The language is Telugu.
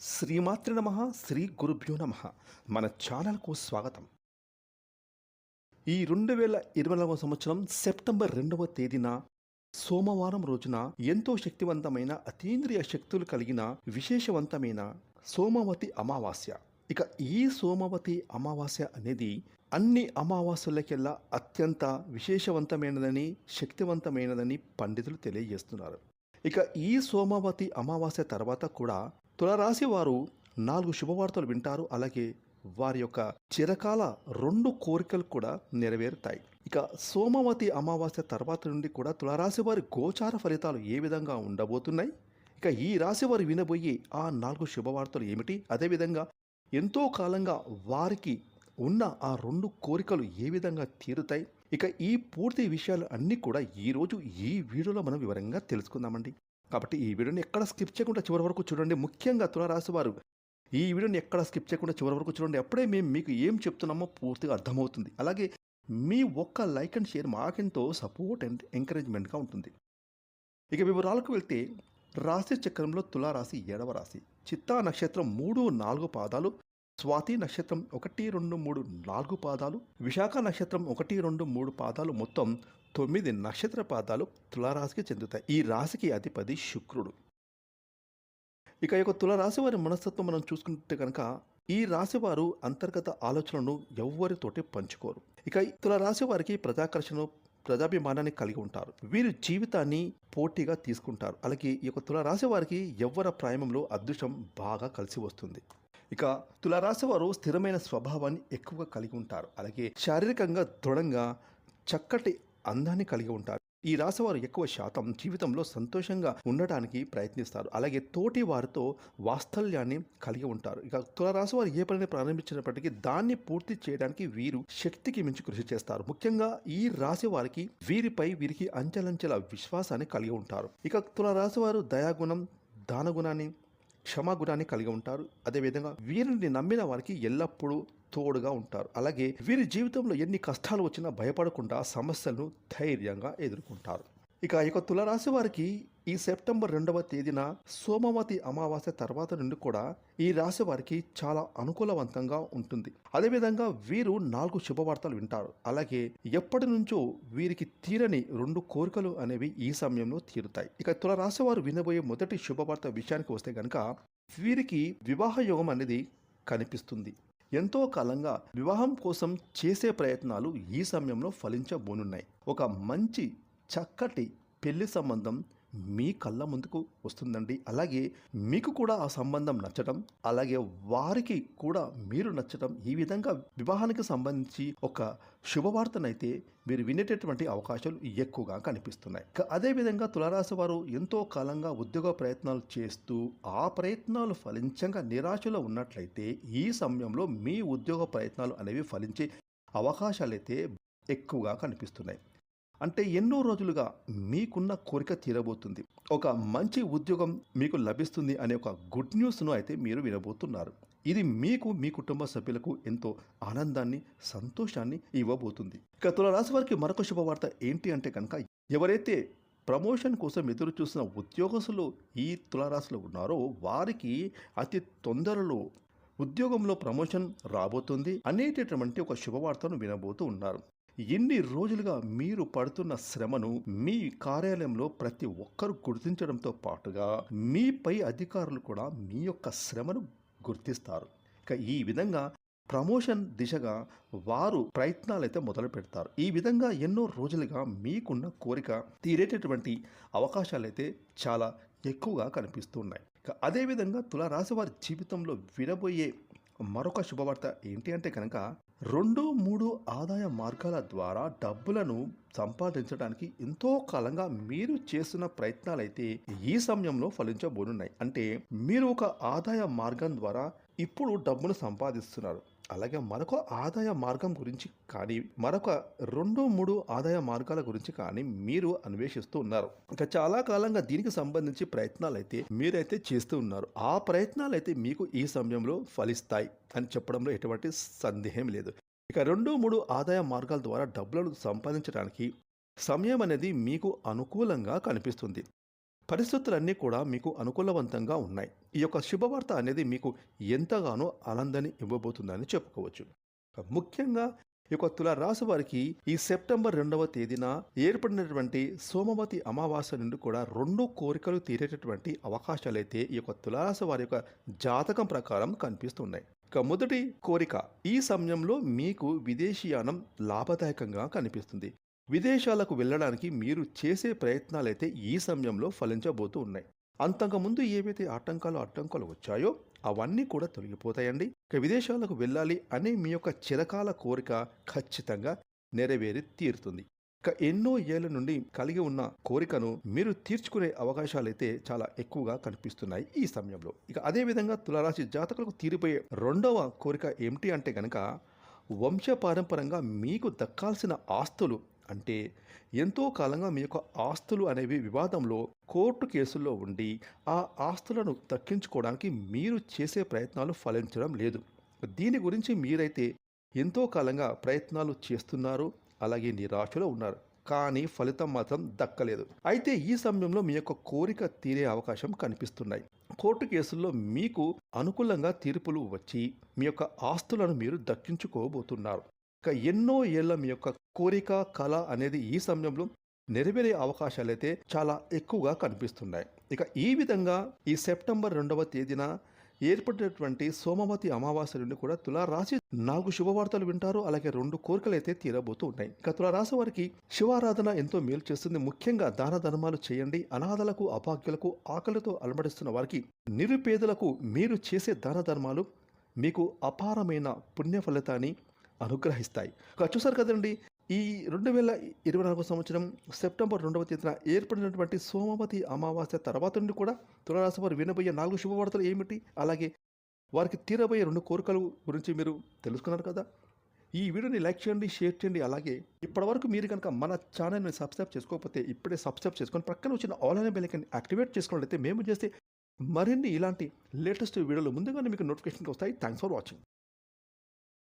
శ్రీమాత్రి నమ శ్రీ గురుభ్యో నమ. మన ఛానల్కు స్వాగతం. ఈ రెండు వేల ఇరవై నాలుగవ సంవత్సరం సెప్టెంబర్ రెండవ తేదీన సోమవారం రోజున ఎంతో శక్తివంతమైన అతీంద్రియ శక్తులు కలిగిన విశేషవంతమైన సోమవతి అమావాస్య. ఇక ఈ సోమవతి అమావాస్య అనేది అన్ని అమావాస్యలకెల్లా అత్యంత విశేషవంతమైనదని శక్తివంతమైనదని పండితులు తెలియజేస్తున్నారు. ఇక ఈ సోమవతి అమావాస్య తర్వాత కూడా తులరాశి వారు నాలుగు శుభవార్తలు వింటారు. అలాగే వారి యొక్క చిరకాల రెండు కోరికలు కూడా నెరవేరుతాయి. ఇక సోమవతి అమావాస్య తర్వాత నుండి కూడా తులరాశి వారి గోచార ఫలితాలు ఏ విధంగా ఉండబోతున్నాయి? ఇక ఈ రాశి వారు వినబోయే ఆ నాలుగు శుభవార్తలు ఏమిటి? అదేవిధంగా ఎంతో కాలంగా వారికి ఉన్న ఆ రెండు కోరికలు ఏ విధంగా తీరుతాయి? ఇక ఈ పూర్తి విషయాలు అన్నీ కూడా ఈరోజు ఈ వీడియోలో మనం వివరంగా తెలుసుకుందామండి. కాబట్టి ఈ వీడియోని ఎక్కడ స్కిప్ చేయకుండా చివరి వరకు చూడండి. ముఖ్యంగా తులారాశి వారు ఈ వీడియోని ఎక్కడ స్కిప్ చేయకుండా చివరి వరకు చూడండి. అప్పుడే మేము మీకు ఏం చెప్తున్నామో పూర్తిగా అర్థమవుతుంది. అలాగే మీ ఒక్క లైక్ అండ్ షేర్ మాకెంతో సపోర్ట్ అండ్ ఎంకరేజ్మెంట్గా ఉంటుంది. ఇక వివరాలకు వెళ్తే రాశి చక్రంలో తులారాశి ఏడవ రాశి చిత్తా నక్షత్రం మూడు నాలుగు పాదాలు స్వాతి నక్షత్రం ఒకటి రెండు మూడు నాలుగు పాదాలు విశాఖ నక్షత్రం ఒకటి రెండు మూడు పాదాలు మొత్తం తొమ్మిది నక్షత్ర పాదాలు తులారాశికి చెందుతాయి. ఈ రాశికి అధిపతి శుక్రుడు. ఇక యొక్క తులరాశి వారి మనస్తత్వం మనం చూసుకుంటే కనుక ఈ రాశి వారు అంతర్గత ఆలోచనలను ఎవ్వరితోటి పంచుకోరు. ఇక ఈ తులరాశి వారికి ప్రజాకర్షణ ప్రజాభిమానాన్ని కలిగి ఉంటారు. వీరు జీవితాన్ని పోటీగా తీసుకుంటారు. అలాగే ఈ యొక్క తులరాశి వారికి ఎవ్వర ప్రాయంలో అదృష్టం బాగా కలిసి వస్తుంది. ఇక తులారాశి వారు స్థిరమైన స్వభావాన్ని ఎక్కువగా కలిగి ఉంటారు. అలాగే శారీరకంగా దృఢంగా చక్కటి అందాన్ని కలిగి ఉంటారు. ఈ రాశి వారు ఎక్కువ శాతం జీవితంలో సంతోషంగా ఉండటానికి ప్రయత్నిస్తారు. అలాగే తోటి వారితో వాత్సల్యాన్ని కలిగి ఉంటారు. ఇక తులరాశి వారు ఏ పనిని ప్రారంభించినప్పటికీ దాన్ని పూర్తి చేయడానికి వీరు శక్తికి మించి కృషి చేస్తారు. ముఖ్యంగా ఈ రాశి వారికి వీరిపై వీరికి అంచెలంచెల విశ్వాసాన్ని కలిగి ఉంటారు. ఇక తులరాశి వారు దయాగుణం దానగుణాన్ని క్షమాగుణాన్ని కలిగి ఉంటారు. అదేవిధంగా వీరిని నమ్మిన వారికి ఎల్లప్పుడూ తోడుగా ఉంటారు. అలాగే వీరి జీవితంలో ఎన్ని కష్టాలు వచ్చినా భయపడకుండా సమస్యలను ధైర్యంగా ఎదుర్కొంటారు. ఇక ఇక తులరాశి వారికి ఈ సెప్టెంబర్ రెండవ తేదీన సోమవతి అమావాస్య తర్వాత నుండి కూడా ఈ రాశి వారికి చాలా అనుకూలవంతంగా ఉంటుంది. అదేవిధంగా వీరు నాలుగు శుభవార్తలు వింటారు. అలాగే ఎప్పటి నుంచో వీరికి తీరని రెండు కోరికలు అనేవి ఈ సమయంలో తీరుతాయి. ఇక తులరాశి వారు వినబోయే మొదటి శుభవార్త విషయానికి వస్తే కనుక వీరికి వివాహ యోగం అనేది కనిపిస్తుంది. ఎంతో కాలంగా వివాహం కోసం చేసే ప్రయత్నాలు ఈ సమయంలో ఫలించబోనున్నాయి. ఒక మంచి చక్కటి పెళ్ళి సంబంధం మీ కళ్ళ ముందుకు వస్తుందండి. అలాగే మీకు కూడా ఆ సంబంధం నచ్చటం అలాగే వారికి కూడా మీరు నచ్చటం ఈ విధంగా వివాహానికి సంబంధించి ఒక శుభవార్తనైతే మీరు వినేటటువంటి అవకాశాలు ఎక్కువగా కనిపిస్తున్నాయి. అదేవిధంగా తులారాశి వారు ఎంతో కాలంగా ఉద్యోగ ప్రయత్నాలు చేస్తూ ఆ ప్రయత్నాలు ఫలించంగా నిరాశలో ఉన్నట్లయితే ఈ సమయంలో మీ ఉద్యోగ ప్రయత్నాలు అనేవి ఫలించే అవకాశాలైతే ఎక్కువగా కనిపిస్తున్నాయి. అంటే ఎన్నో రోజులుగా మీకున్న కోరిక తీరబోతుంది. ఒక మంచి ఉద్యోగం మీకు లభిస్తుంది అనే ఒక గుడ్ న్యూస్ను అయితే మీరు వినబోతున్నారు. ఇది మీకు మీ కుటుంబ సభ్యులకు ఎంతో ఆనందాన్ని సంతోషాన్ని ఇవ్వబోతుంది. ఇక తులరాశి వారికి మరొక శుభవార్త ఏంటి అంటే కనుక ఎవరైతే ప్రమోషన్ కోసం ఎదురు చూసిన ఉద్యోగస్తులు ఈ తులారాశిలో ఉన్నారో వారికి అతి తొందరలో ఉద్యోగంలో ప్రమోషన్ రాబోతుంది అనేటటువంటి ఒక శుభవార్తను వినబోతూ ఉన్నారు. ఎన్ని రోజులుగా మీరు పడుతున్న శ్రమను మీ కార్యాలయంలో ప్రతి ఒక్కరు గుర్తించడంతో పాటుగా మీపై అధికారులు కూడా మీ యొక్క శ్రమను గుర్తిస్తారు. ఇక ఈ విధంగా ప్రమోషన్ దిశగా వారు ప్రయత్నాలైతే మొదలు పెడతారు. ఈ విధంగా ఎన్నో రోజులుగా మీకున్న కోరిక తీరేటటువంటి అవకాశాలైతే చాలా ఎక్కువగా కనిపిస్తున్నాయి అదేవిధంగా తులారాశి వారి జీవితంలో విడబోయే మరొక శుభవార్త ఏంటి అంటే కనుక రెండు మూడు ఆదాయ మార్గాల ద్వారా డబ్బులను సంపాదించడానికి ఎంతో కాలంగా మీరు చేస్తున్న ప్రయత్నాలైతే ఈ సమయంలో ఫలించబోనున్నాయి. అంటే మీరు ఒక ఆదాయ మార్గం ద్వారా ఇప్పుడు డబ్బును సంపాదిస్తున్నారు. అలాగే మరొక ఆదాయ మార్గం గురించి కానీ మరొక రెండు మూడు ఆదాయ మార్గాల గురించి కానీ మీరు అన్వేషిస్తూ ఉన్నారు. ఇంకా చాలా కాలంగా దీనికి సంబంధించి ప్రయత్నాలు అయితే మీరైతే చేస్తూ ఉన్నారు. ఆ ప్రయత్నాలు అయితే మీకు ఈ సమయంలో ఫలిస్తాయి అని చెప్పడంలో ఎటువంటి సందేహం లేదు. ఇక రెండు మూడు ఆదాయ మార్గాల ద్వారా డబ్బులను సంపాదించడానికి సమయం అనేది మీకు అనుకూలంగా కనిపిస్తుంది. పరిస్థితులన్నీ కూడా మీకు అనుకూలవంతంగా ఉన్నాయి. ఈ యొక్క శుభవార్త అనేది మీకు ఎంతగానో ఆనందాన్ని ఇవ్వబోతుందని చెప్పుకోవచ్చు. ముఖ్యంగా ఈ యొక్క తులరాశి వారికి ఈ సెప్టెంబర్ రెండవ తేదీన ఏర్పడినటువంటి సోమవతి అమావాస్య నుండి కూడా రెండు కోరికలు తీరేటటువంటి అవకాశాలైతే ఈ యొక్క తులారాశి వారి యొక్క జాతకం ప్రకారం కనిపిస్తున్నాయి. ఇక మొదటి కోరిక ఈ సమయంలో మీకు విదేశీయానం లాభదాయకంగా కనిపిస్తుంది. విదేశాలకు వెళ్ళడానికి మీరు చేసే ప్రయత్నాలైతే ఈ సమయంలో ఫలించబోతూ ఉన్నాయి. అంతకుముందు ఏవైతే ఆటంకాలు అడ్డంకాలు వచ్చాయో అవన్నీ కూడా తొలగిపోతాయండి. ఇక విదేశాలకు వెళ్ళాలి అనే మీ యొక్క చిరకాల కోరిక ఖచ్చితంగా నెరవేరి తీరుతుంది. ఇక ఎన్నో ఏళ్ళ నుండి కలిగి ఉన్న కోరికను మీరు తీర్చుకునే అవకాశాలైతే చాలా ఎక్కువగా కనిపిస్తున్నాయి ఈ సమయంలో. ఇక అదేవిధంగా తులారాశి జాతకులకు తీరిపోయే రెండవ కోరిక ఏమిటి అంటే గనక వంశపారంపరంగా మీకు దక్కాల్సిన ఆస్తులు అంటే ఎంతో కాలంగా మీ యొక్క ఆస్తులు అనేవి వివాదంలో కోర్టు కేసుల్లో ఉండి ఆ ఆస్తులను దక్కించుకోవడానికి మీరు చేసే ప్రయత్నాలు ఫలించడం లేదు. దీని గురించి మీరైతే ఎంతో కాలంగా ప్రయత్నాలు చేస్తున్నారు అలాగే నిరాశలో ఉన్నారు. కానీ ఫలితం మాత్రం దక్కలేదు. అయితే ఈ సమయంలో మీ యొక్క కోరిక తీరే అవకాశం కనిపిస్తున్నాయి. కోర్టు కేసుల్లో మీకు అనుకూలంగా తీర్పులు వచ్చి మీ యొక్క ఆస్తులను మీరు దక్కించుకోబోతున్నారు. ఇక ఎన్నో ఏళ్ళ మీ యొక్క కోరిక కళ అనేది ఈ సమయంలో నెరవేరే అవకాశాలైతే చాలా ఎక్కువగా కనిపిస్తున్నాయి. ఇక ఈ విధంగా ఈ సెప్టెంబర్ రెండవ తేదీన ఏర్పడినటువంటి సోమవతి అమావాస్య నుండి కూడా తులారాశి నాలుగు శుభవార్తలు వింటారు. అలాగే రెండు కోరికలు అయితే తీరబోతూ ఉన్నాయి. ఇక తులారాశి వారికి శివారాధన ఎంతో మేలు చేస్తుంది. ముఖ్యంగా దాన ధర్మాలు చేయండి. అనాథలకు అభాగ్యులకు ఆకలితో అలమడిస్తున్న వారికి నిరుపేదలకు మీరు చేసే దాన ధర్మాలు మీకు అపారమైన పుణ్య ఫలితాన్ని అనుగ్రహిస్తాయి. ఇక చూసారు కదండి ఈ రెండు వేల ఇరవై నాలుగో సంవత్సరం సెప్టెంబర్ రెండవ తేదీన ఏర్పడినటువంటి సోమవతి అమావాస్య తర్వాత నుండి కూడా తులరాశి వారు వినబోయే నాలుగు శుభవార్తలు ఏమిటి? అలాగే వారికి తీరబోయే రెండు కోరికలు గురించి మీరు తెలుసుకున్నారు కదా? ఈ వీడియోని లైక్ చేయండి షేర్ చేయండి. అలాగే ఇప్పటివరకు మీరు కనుక మన ఛానల్ని సబ్స్క్రైబ్ చేసుకోకపోతే ఇప్పుడే సబ్స్క్రైబ్ చేసుకొని పక్కన వచ్చిన ఆన్లైన్ బెల్లికని యాక్టివేట్ చేసుకున్నట్లయితే మేము చేస్తే మరిన్ని ఇలాంటి లేటెస్ట్ వీడియోలు ముందుగానే మీకు నోటిఫికేషన్కి వస్తాయి. Thanks for watching